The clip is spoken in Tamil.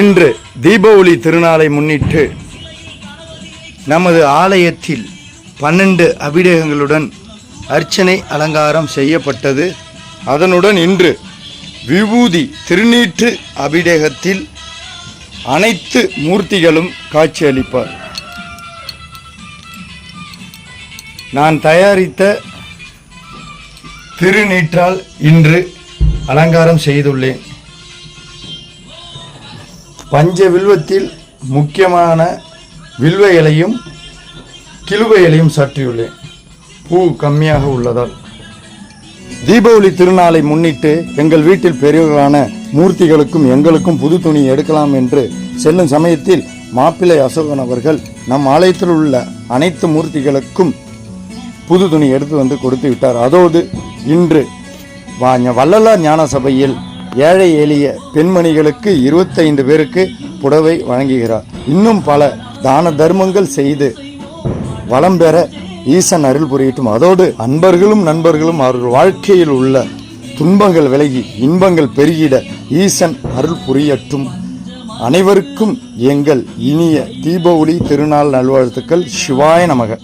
இன்று தீபாவளி திருநாளை முன்னிட்டு நமது ஆலயத்தில் பன்னெண்டு அபிடேகங்களுடன் அர்ச்சனை அலங்காரம் செய்யப்பட்டது. அதனுடன் இன்று விபூதி திருநீற்று அபிடேகத்தில் அனைத்து மூர்த்திகளும் காட்சியளிப்பார். நான் தயாரித்த திருநீற்றால் இன்று அலங்காரம் செய்துள்ளேன். பஞ்ச வில்வத்தில் முக்கியமான வில்வ இலையும் கிழுவ இலையும் சற்றியுள்ளேன். பூ கம்மியாக உள்ளதால். தீபாவளி திருநாளை முன்னிட்டு எங்கள் வீட்டில் பெரியவர்களான மூர்த்திகளுக்கும் எங்களுக்கும் புது துணி எடுக்கலாம் என்று செல்லும் சமயத்தில் மாப்பிள்ளை அசோகன் அவர்கள் நம் ஆலயத்தில் உள்ள அனைத்து மூர்த்திகளுக்கும் புது துணி எடுத்து வந்து கொடுத்து விட்டார். அதோடு இன்று வள்ளலார் ஞான சபையில் ஏழை எளிய பெண்மணிகளுக்கு இருபத்தைந்து பேருக்கு புடவை வழங்குகிறார். இன்னும் பல தான தர்மங்கள் செய்து வளம் பெற ஈசன் அருள் புரியட்டும். அதோடு அன்பர்களும் நண்பர்களும் அவர்கள் வாழ்க்கையில் உள்ள துன்பங்கள் விலகி இன்பங்கள் பெருகிட ஈசன் அருள் புரியட்டும். அனைவருக்கும் எங்கள் இனிய தீபாவளி திருநாள் நல்வாழ்த்துக்கள். சிவாய நமக.